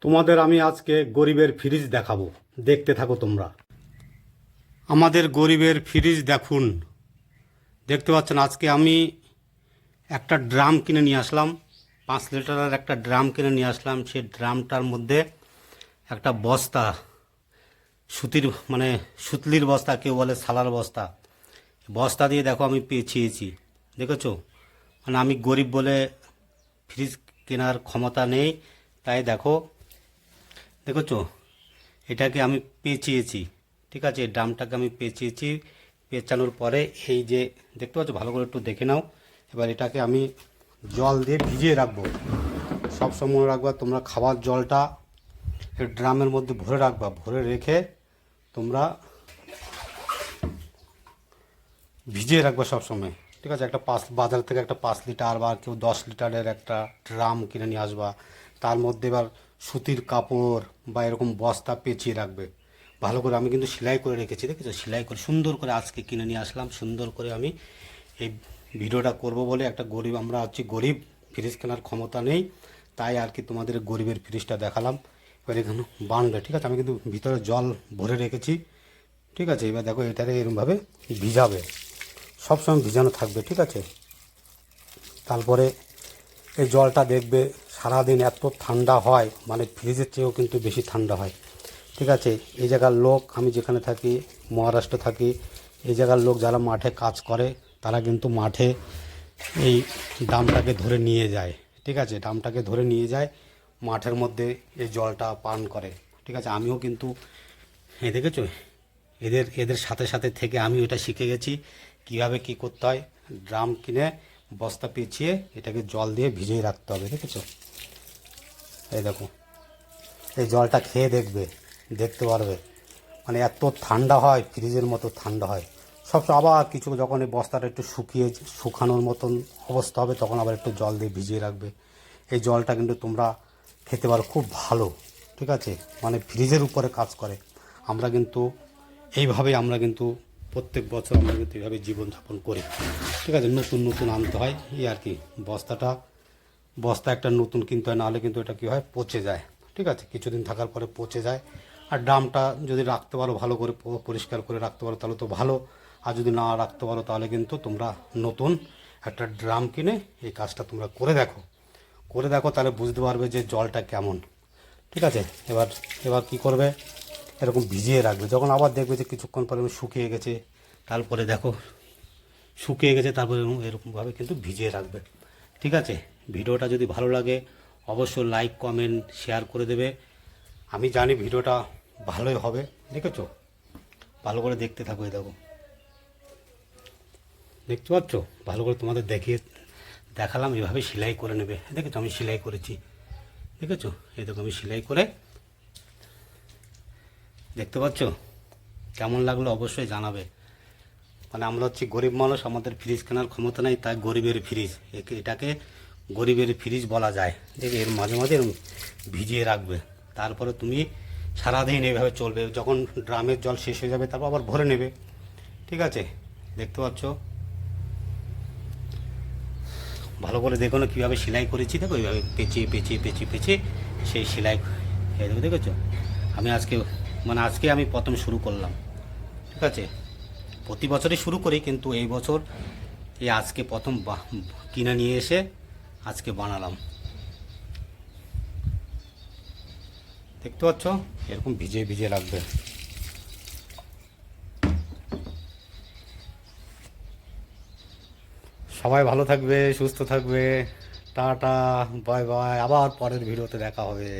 তোমাদের আমি আজকে গরিবের ফ্রিজ দেখাবো। দেখতে থাকো তোমরা। আমাদের গরিবের ফ্রিজ দেখুন। দেখতে পাচ্ছেন, আজকে আমি একটা ড্রাম কিনে নিয়ে আসলাম। পাঁচ লিটারের একটা ড্রাম কিনে নিয়ে আসলাম। সেই ড্রামটার মধ্যে একটা বস্তা, সুতির মানে সুতলির বস্তা, কেউ বলে সালার বস্তা। বস্তা দিয়ে দেখো আমি পেঁচিয়েছি। দেখেছ? মানে আমি গরিব বলে ফ্রিজ কেনার ক্ষমতা নেই। তাই দেখো দেখেছ? এটাকে আমি পেঁচিয়েছি, ঠিক আছে? ড্রামটাকে আমি পেঁচিয়েছি, পেঁচানোর পরে এই যে, দেখতে পাচ্ছ? ভালো করে একটু দেখে নাও। এবার এটাকে আমি জল দিয়ে ভিজিয়ে রাখব। সব সময় রাখবা, তোমরা খাবার জলটা ড্রামের মধ্যে ভরে রাখবা। ভরে রেখে তোমরা ভিজিয়ে রাখবে সবসময় ঠিক আছে? একটা পাঁচ, বাজার থেকে একটা পাঁচ লিটার বা কেউ দশ লিটারের একটা ড্রাম কিনে নিয়ে আসবা। তার মধ্যে এবার সুতির কাপড় বা এরকম বস্তা পেঁচিয়ে রাখবে। ভালো করে আমি কিন্তু সেলাই করে রেখেছি, দেখেছ? সেলাই করে, সুন্দর করে আজকে কিনে নিয়ে আসলাম। সুন্দর করে আমি এই ভিডিওটা করব বলে একটা গরিব, আমরা হচ্ছে গরিব, ফ্রিজ কেনার ক্ষমতা নেই, তাই আর কি তোমাদের গরিবের ফ্রিজটা দেখালাম। এবার এখানে বানবে, ঠিক আছে? আমি কিন্তু ভিতরে জল ভরে রেখেছি, ঠিক আছে? এবার দেখো, এটারে এরকমভাবে ভিজাবে। সবসময় ভিজানো থাকবে, ঠিক আছে? তারপরে এই জলটা দেখবে সারাদিন এত ঠান্ডা হয় মানে ফ্রিজের চেয়েও কিন্তু বেশি ঠান্ডা হয়। ঠিক আছে? এই জায়গার লোক, আমি যেখানে থাকি, মহারাষ্ট্র থাকি, এই জায়গার লোক যারা মাঠে কাজ করে, তারা কিন্তু মাঠে এই দামটাকে ধরে নিয়ে যায়। ঠিক আছে? দামটাকে ধরে নিয়ে যায়, মাঠের মধ্যে এই জলটা পান করে। ঠিক আছে? আমিও কিন্তু, এই দেখেছ? এদের এদের সাথে সাথে থেকে আমি এটা শিখে গেছি। কীভাবে কি করতে হয়? ড্রাম কিনে বস্তা পেঁচিয়ে এটাকে জল দিয়ে ভিজিয়ে রাখতে হবে, দেখেছ? এই দেখো, এই জলটা খেয়ে দেখবে, দেখতে পারবে। মানে এত ঠান্ডা হয়, ফ্রিজের মতো ঠান্ডা হয়। সবসময় আবার কিছু যখন এই বস্তাটা একটু শুকিয়ে শুকানোর মতন অবস্থা হবে, তখন আবার একটু জল দিয়ে ভিজিয়ে রাখবে। এই জলটা কিন্তু তোমরা খেতে পারো, খুব ভালো, ঠিক আছে? মানে ফ্রিজের উপরে কাজ করে। আমরা কিন্তু, এইভাবেই আমরা কিন্তু প্রত্যেক বছর আমরা কিন্তু এইভাবে জীবনযাপন করি। ঠিক আছে, নতুন নতুন আনতে হয়। এই আর কি, বস্তাটা, বস্তা একটা নতুন কিনতে হয়, নাহলে কিন্তু এটা কী হয়, পচে যায়। ঠিক আছে, কিছুদিন থাকার পরে পচে যায়। আর ড্রামটা যদি রাখতে পারো, ভালো করে পরিষ্কার করে রাখতে পারো, তাহলে তো ভালো। আর যদি না রাখতে পারো, তাহলে কিন্তু তোমরা নতুন একটা ড্রাম কিনে এই কাজটা তোমরা করে দেখো। করে দেখো, তাহলে বুঝতে পারবে যে জলটা কেমন। ঠিক আছে, এবার এবার কি করবে? এরকম ভিজিয়ে রাখবে। যখন আবার দেখবে যে কিছুক্ষণ পরে শুকিয়ে গেছে, তারপরে দেখো, শুকিয়ে গেছে, তারপরে এরকমভাবে কিন্তু ভিজিয়ে রাখবে। ঠিক আছে? ভিডিওটা যদি ভালো লাগে, অবশ্যই লাইক কমেন্ট শেয়ার করে দেবে। আমি জানি ভিডিওটা ভালোই হবে, দেখেছ? ভালো করে দেখতে থাকো এই দেখো। দেখতে পাচ্ছ? ভালো করে তোমাদের দেখিয়ে দেখালাম, এভাবে সেলাই করে নেবে। দেখেছ? আমি সেলাই করেছি। দেখেছ? এই দেখো, আমি সেলাই করে দেখতে পাচ্ছ? কেমন লাগল অবশ্যই জানাবে। মানে আমরা হচ্ছে গরিব মানুষ, আমাদের ফ্রিজ কেনার ক্ষমতা নেই, তাই গরিবের ফ্রিজ এটাকে গরিবের ফ্রিজ বলা যায়। দেখে এর মাঝে মাঝে ভিজিয়ে রাখবে। তারপরে তুমি সারাদিন এভাবে চলবে। যখন ড্রামের জল শেষ হয়ে যাবে, তারপর আবার ভরে নেবে। ঠিক আছে? দেখতে পাচ্ছ? ভালো করে দেখো না কীভাবে সেলাই করেছি। দেখো এইভাবে পেঁচিয়ে পেঁচিয়ে পেঁচিয়ে পেঁচিয়ে সেই সেলাই দেখেছ? আমি আজকে মানে আজকে আমি প্রথম শুরু করলাম। ঠিক আছে? প্রতি বছরই শুরু করি, কিন্তু এই বছর এই আজকে প্রথম কিনে নিয়ে এসে আজকে বানালাম। দেখতে পাচ্ছ? এরকম ভিজে ভিজে লাগবে। সবাই ভালো থাকবে, সুস্থ থাকবে। Ta-ta, bye bye. আবার পরের ভিডিওতে দেখা হবে।